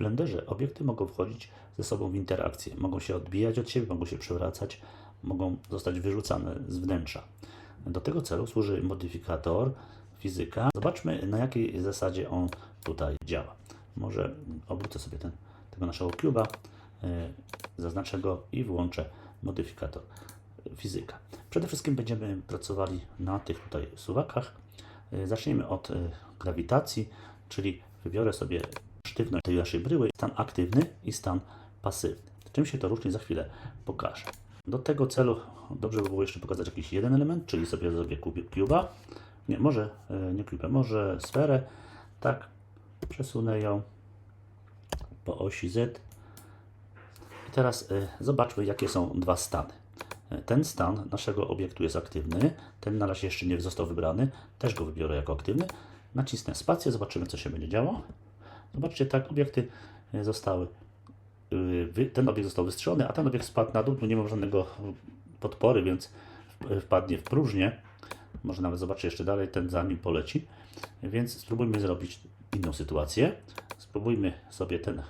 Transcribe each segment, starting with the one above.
Blenderze obiekty mogą wchodzić ze sobą w interakcję. Mogą się odbijać od siebie, mogą się przewracać, mogą zostać wyrzucane z wnętrza. Do tego celu służy modyfikator fizyka. Zobaczmy na jakiej zasadzie on tutaj działa. Może obrócę sobie ten, tego naszego cuba, e, zaznaczę go i włączę modyfikator fizyka. Przede wszystkim będziemy pracowali na tych tutaj suwakach. E, Zaczniemy od e, grawitacji, czyli wybiorę sobie sztywność tej naszej bryły, stan aktywny i stan pasywny. Czym się to różni, za chwilę pokażę. Do tego celu dobrze by było jeszcze pokazać jakiś jeden element, czyli sobie zrobię cuba. Nie, może e, nie kubę, może sferę. Tak, przesunę ją po osi Z. I teraz e, zobaczmy, jakie są dwa stany. E, Ten stan naszego obiektu jest aktywny, ten na razie jeszcze nie został wybrany, też go wybiorę jako aktywny. Nacisnę spację, zobaczymy, co się będzie działo. Zobaczcie, tak, obiekty e, zostały, wy- ten obiekt został wystrzelony, a ten obiekt spadł na dół, tu nie ma żadnego podpory, więc w- wpadnie w próżnię. Może nawet zobaczę jeszcze dalej, ten za nim poleci. Więc spróbujmy zrobić inną sytuację. Spróbujmy sobie ten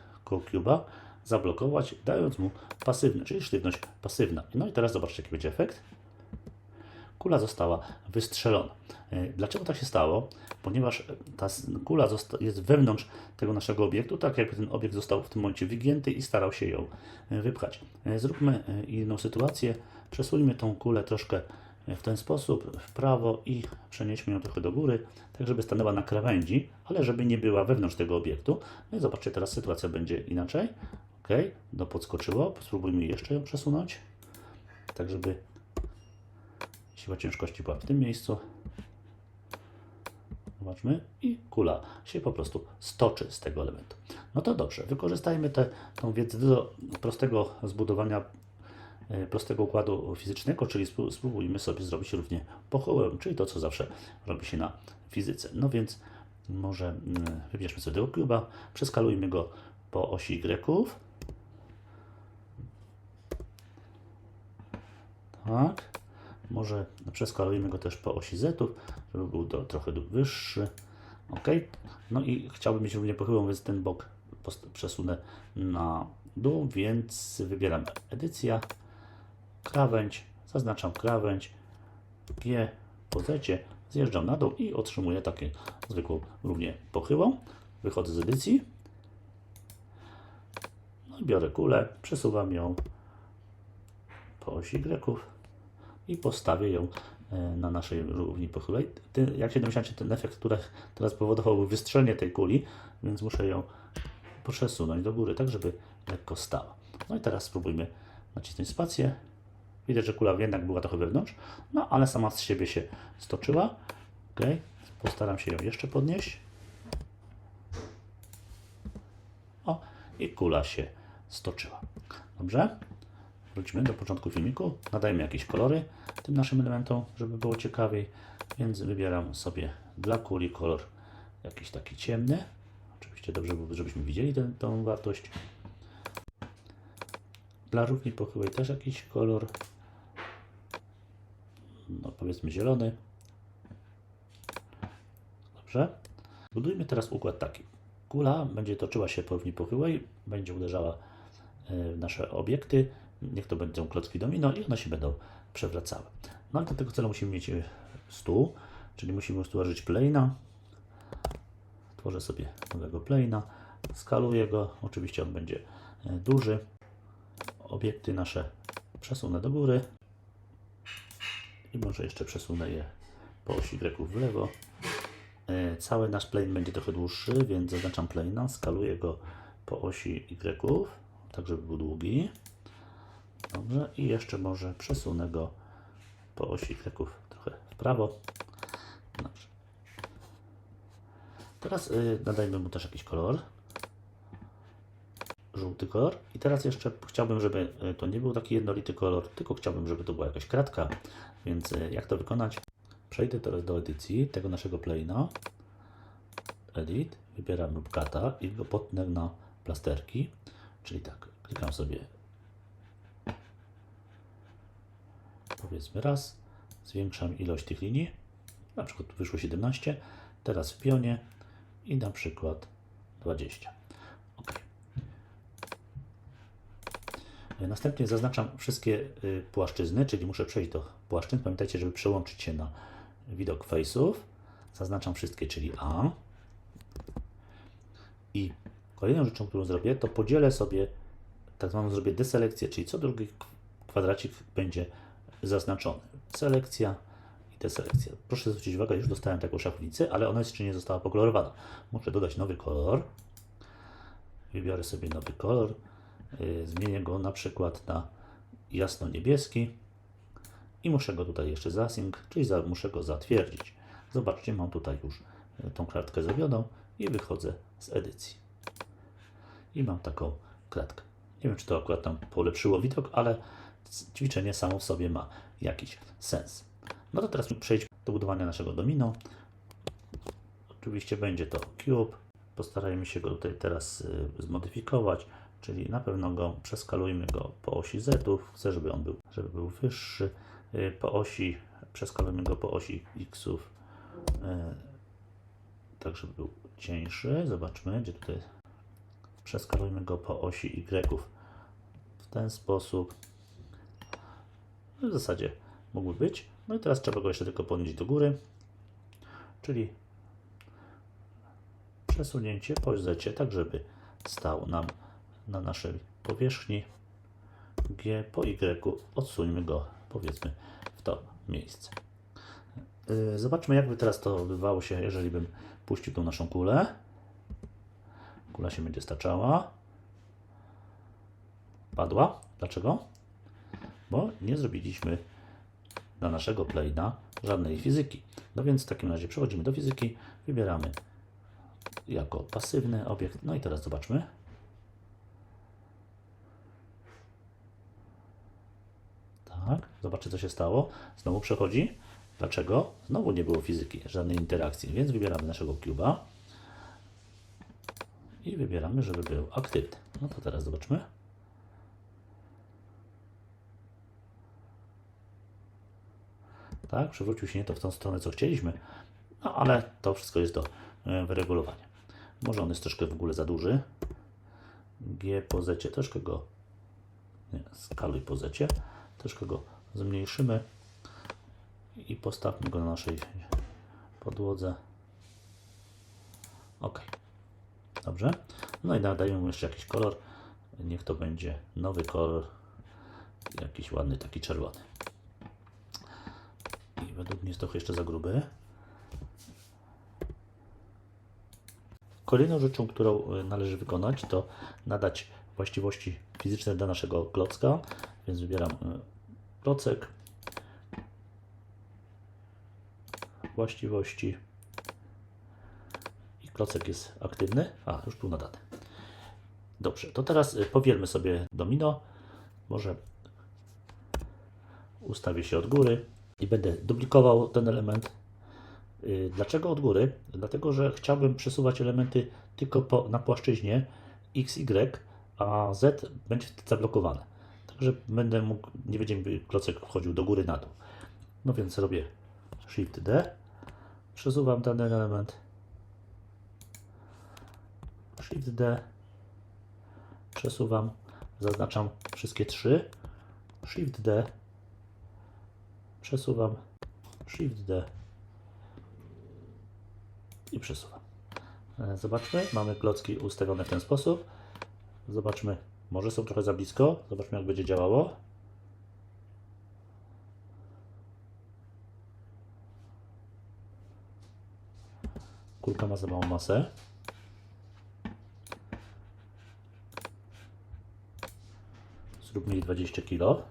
cuba zablokować, dając mu pasywny, czyli sztywność pasywna. No i teraz zobaczcie, jaki będzie efekt. Kula została wystrzelona. E, Dlaczego tak się stało? Ponieważ ta s- kula jest wewnątrz tego naszego obiektu, tak jakby ten obiekt został w tym momencie wygięty i starał się ją e, wypchać. E, Zróbmy e, inną sytuację. Przesuńmy tą kulę troszkę e, w ten sposób w prawo i przenieśmy ją trochę do góry, tak żeby stanęła na krawędzi, ale żeby nie była wewnątrz tego obiektu. No i zobaczcie, teraz sytuacja będzie inaczej. Ok, do podskoczyło. Spróbujmy jeszcze ją przesunąć, tak żeby siła ciężkości była w tym miejscu. Zobaczmy. I kula się po prostu stoczy z tego elementu. No to dobrze, wykorzystajmy tę wiedzę do prostego zbudowania e, prostego układu fizycznego, czyli spró- spróbujmy sobie zrobić równie pochołem, czyli to, co zawsze robi się na fizyce. No więc może mm, wybierzmy sobie tego kuba, przeskalujmy go po osi Y. Tak. Może przeskalujmy go też po osi Z, żeby był do, trochę wyższy. Ok. No i chciałbym mieć równie pochyłą, więc ten bok przesunę na dół, więc wybieram edycja, krawędź, zaznaczam krawędź, G po zjeżdżam na dół i otrzymuję takie zwykłą równie pochyłą. Wychodzę z edycji. No i biorę kulę, przesuwam ją po osi Y i postawię ją e, na naszej równi pochyłej. Ty, jak się domyślacie, ten efekt, który teraz powodował wystrzelenie tej kuli, więc muszę ją przesunąć do góry, tak żeby lekko stała. No i teraz spróbujmy nacisnąć spację. Widać, że kula jednak była trochę wewnątrz, no ale sama z siebie się stoczyła. Ok, postaram się ją jeszcze podnieść. O, i kula się stoczyła. Dobrze? Wróćmy do początku filmiku. Nadajmy jakieś kolory tym naszym elementom, żeby było ciekawiej. Więc wybieram sobie dla kuli kolor jakiś taki ciemny. Oczywiście dobrze byłoby, żebyśmy widzieli tę wartość. Dla równi pochyłej też jakiś kolor. No powiedzmy zielony. Dobrze. Budujmy teraz układ taki. Kula będzie toczyła się po równi pochyłej, będzie uderzała e, w nasze obiekty. Niech to będą klocki domino i one się będą przewracały. No i do tego celu musimy mieć e, stół, czyli musimy stworzyć plane'a. Tworzę sobie nowego plane'a, skaluję go, oczywiście on będzie e, duży. Obiekty nasze przesunę do góry i może jeszcze przesunę je po osi Y w lewo. E, Cały nasz plane będzie trochę dłuższy, więc zaznaczam plane'a, skaluję go po osi Y, tak żeby był długi. Dobrze, i jeszcze może przesunę go po osi Y trochę w prawo. Dobrze. Teraz y, nadajmy mu też jakiś kolor. Żółty kolor. I teraz jeszcze chciałbym, żeby y, to nie był taki jednolity kolor, tylko chciałbym, żeby to była jakaś kratka. Więc y, jak to wykonać? Przejdę teraz do edycji tego naszego plane'a. Edit, wybieram Nubcata i go potnę na plasterki. Czyli tak, klikam sobie powiedzmy raz, zwiększam ilość tych linii, na przykład wyszło 17, teraz w pionie i na przykład 20. Ok. Y, Następnie zaznaczam wszystkie y, płaszczyzny, czyli muszę przejść do płaszczyzn. Pamiętajcie, żeby przełączyć się na widok face'ów. Zaznaczam wszystkie, czyli A. I kolejną rzeczą, którą zrobię, to podzielę sobie, tak zwaną zrobię deselekcję, czyli co drugi kwadracik będzie zaznaczony. Selekcja i deselekcja. Proszę zwrócić uwagę, już dostałem taką szachownicę, ale ona jeszcze nie została pokolorowana. Muszę dodać nowy kolor. Wybiorę sobie nowy kolor. Yy, Zmienię go na przykład na jasno-niebieski. I muszę go tutaj jeszcze zasync, czyli za, muszę go zatwierdzić. Zobaczcie, mam tutaj już e, tą klatkę zrobioną i wychodzę z edycji. I mam taką klatkę. Nie wiem, czy to akurat tam polepszyło widok, ale ćwiczenie samo w sobie ma jakiś sens. No to teraz przejdźmy do budowania naszego domino. Oczywiście będzie to cube. Postarajmy się go tutaj teraz y, zmodyfikować, czyli na pewno go przeskalujmy go po osi z. Chcę, żeby on był, żeby był wyższy. Y, Po osi, przeskalujmy go po osi x, tak żeby był cieńszy. Zobaczmy, gdzie tutaj przeskalujmy go po osi y w ten sposób. No w zasadzie mógłby być. No i teraz trzeba go jeszcze tylko podnieść do góry, czyli przesunięcie po tak żeby stał nam na naszej powierzchni G po Y. Odsuńmy go powiedzmy w to miejsce. Yy, Zobaczmy, jakby teraz to odbywało się, jeżeli bym puścił tą naszą kulę. Kula się będzie staczała. Padła. Dlaczego? Bo nie zrobiliśmy na naszego plane'a żadnej fizyki. No więc w takim razie przechodzimy do fizyki, wybieramy jako pasywny obiekt. No i teraz zobaczmy. Tak, zobaczcie co się stało. Znowu przechodzi. Dlaczego? Znowu nie było fizyki, żadnej interakcji, więc wybieramy naszego cuba i wybieramy, żeby był aktywny. No to teraz zobaczmy. Tak, przewrócił się nie to w tą stronę, co chcieliśmy, no ale to wszystko jest do e, wyregulowania. Może on jest troszkę w ogóle za duży. G po zecie, troszkę go, nie, skaluj po zecie, troszkę go zmniejszymy i postawmy go na naszej podłodze. OK. Dobrze. No i nadajemy jeszcze jakiś kolor. Niech to będzie nowy kolor. Jakiś ładny, taki czerwony. I według mnie jest trochę jeszcze za gruby. Kolejną rzeczą, którą y, należy wykonać, to nadać właściwości fizyczne do naszego klocka. Więc wybieram y, klocek. Właściwości. I klocek jest aktywny. A, już był nadany. Dobrze, to teraz y, powielmy sobie domino. Może ustawię się od góry i będę duplikował ten element. Y, Dlaczego od góry? Dlatego, że chciałbym przesuwać elementy tylko po, na płaszczyźnie X, Y, a Z będzie zablokowane. Także będę mógł, nie będzie klocek wchodził do góry na dół. No więc robię Shift D, przesuwam ten element, Shift D, przesuwam, zaznaczam wszystkie trzy, Shift D, przesuwam, Shift D i przesuwam. E, Zobaczmy, mamy klocki ustawione w ten sposób. Zobaczmy, może są trochę za blisko. Zobaczmy, jak będzie działało. Kulka ma za małą masę. Zróbmy jej 20 kg.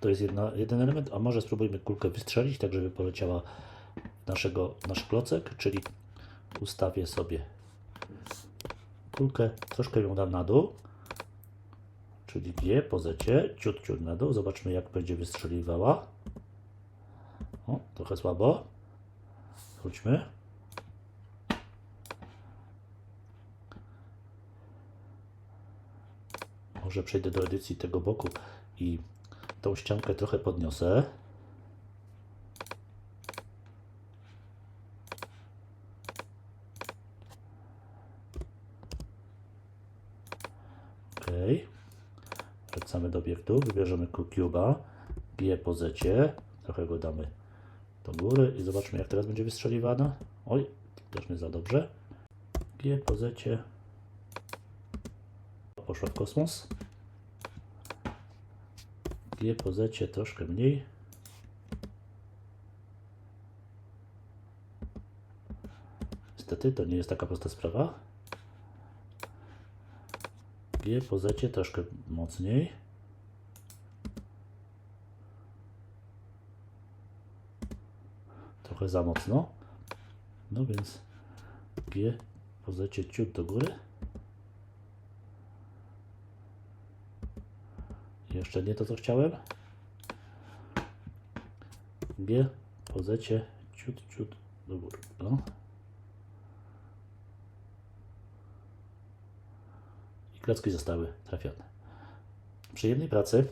To jest jedna, jeden element, a może spróbujmy kulkę wystrzelić, tak żeby poleciała naszego, nasz klocek, czyli ustawię sobie kulkę, troszkę ją dam na dół, czyli G po zecie, ciut, ciut na dół, zobaczmy jak będzie wystrzeliwała. O, trochę słabo. Wróćmy. Może przejdę do edycji tego boku i tą ściankę trochę podniosę. Ok. Wracamy do obiektu, wybierzemy Cube'a, G po zecie, trochę go damy do góry i zobaczmy jak teraz będzie wystrzeliwana. Oj, też nie za dobrze. G po zecie. Poszła w kosmos. G po troszkę mniej. Niestety to nie jest taka prosta sprawa. G po troszkę mocniej. Trochę za mocno. No więc G po zecie ciut do góry. Jeszcze nie to, co chciałem. G po ciut, ciut do góry. No. I klocki zostały trafione. Przyjemnej pracy.